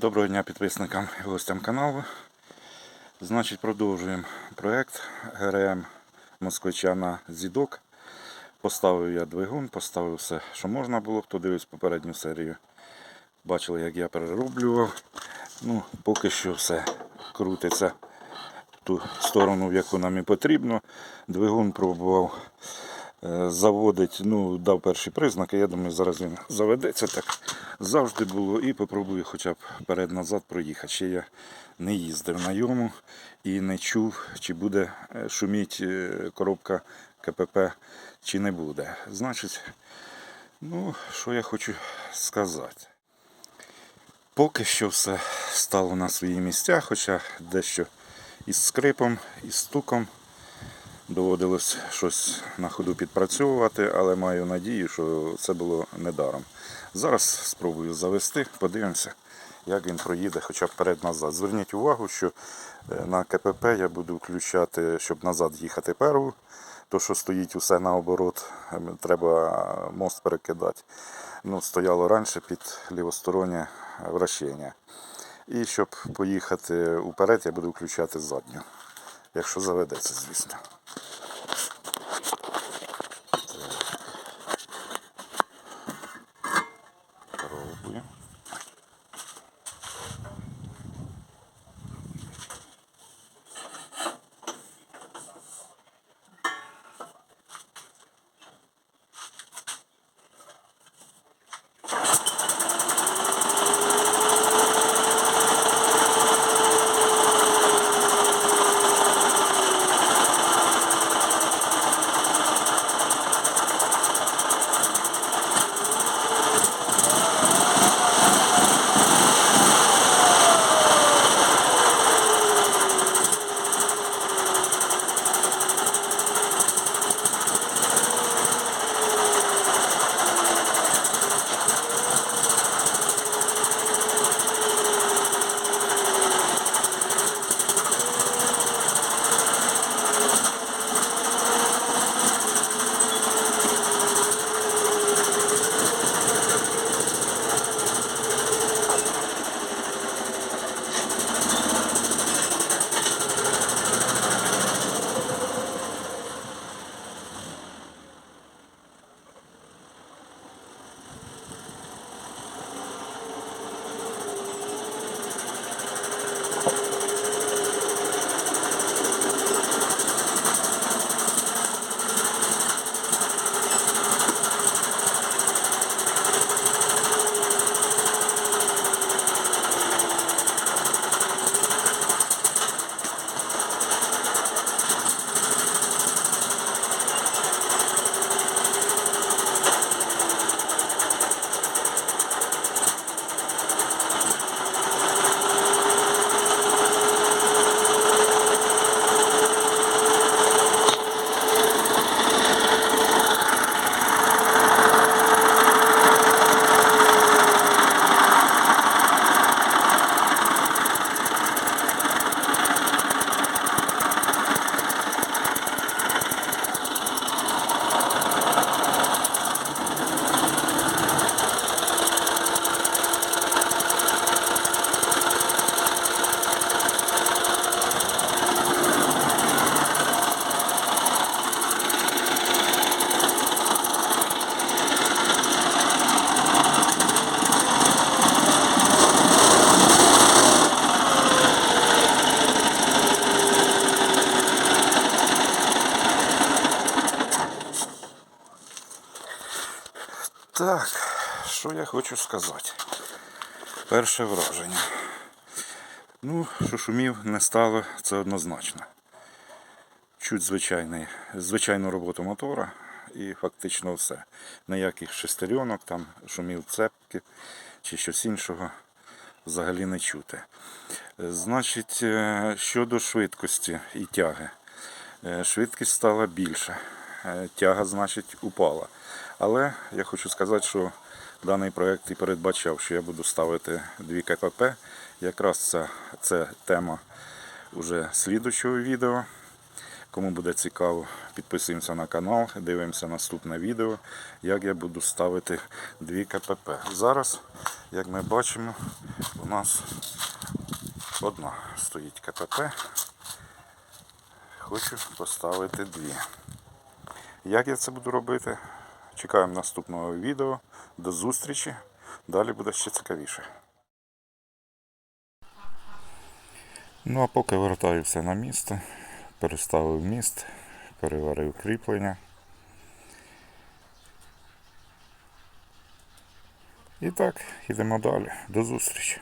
Доброго дня підписникам і гостям каналу. Значить, продовжуємо проект ГРМ Москвича на зідок. Поставив я двигун, поставив все, що можна було. Хто дивився попередню серію, бачили, як я перероблював. Ну, поки що все крутиться в ту сторону, в яку нам і потрібно. Двигун пробував заводить, ну, дав перші признаки. Я думаю, зараз він заведеться так завжди було. І попробую хоча б перед-назад проїхати. Ще я не їздив на йому і не чув, чи буде е, шуміть е, коробка КПП, чи не буде. Значить, ну, що я хочу сказати. Поки що все стало на свої місця, хоча дещо із скрипом, із стуком. Доводилось щось на ходу підпрацьовувати, але маю надію, що це було недаром. Зараз спробую завести, подивимося, як він проїде, хоча б перед-назад. Зверніть увагу, що е, на КПП я буду включати, щоб назад їхати перву. То, що стоїть усе наоборот, ем, треба мост перекидати. Ну, стояло раніше під лівостороннє вращення. І щоб поїхати уперед, я буду включати задню. Якщо заведеться, звісно. Так, що я хочу сказати? Перше враження. Ну, що шумів не стало, це однозначно. Чуть звичайний, звичайну роботу мотора і фактично все. Ніяких шестеренок, там шумів цепки чи щось іншого взагалі не чути. Значить, е, щодо швидкості і тяги. Е, Швидкість стала більша, тяга, значить, упала. Але я хочу сказати, що даний проект і передбачав, що я буду ставити дві КПП. Якраз це, це тема уже слідучого відео, Кому буде цікаво, підписуємося на канал, дивимося наступне відео, як я буду ставити дві КПП. Зараз, як ми бачимо, у нас одна стоїть КПП. Хочу поставити дві. Як я це буду робити? Чекаємо наступного відео. До зустрічі. Далі буде ще цікавіше. Ну а поки вертаю все на місце, переставив міст, переварив кріплення. І так, йдемо далі. До зустрічі.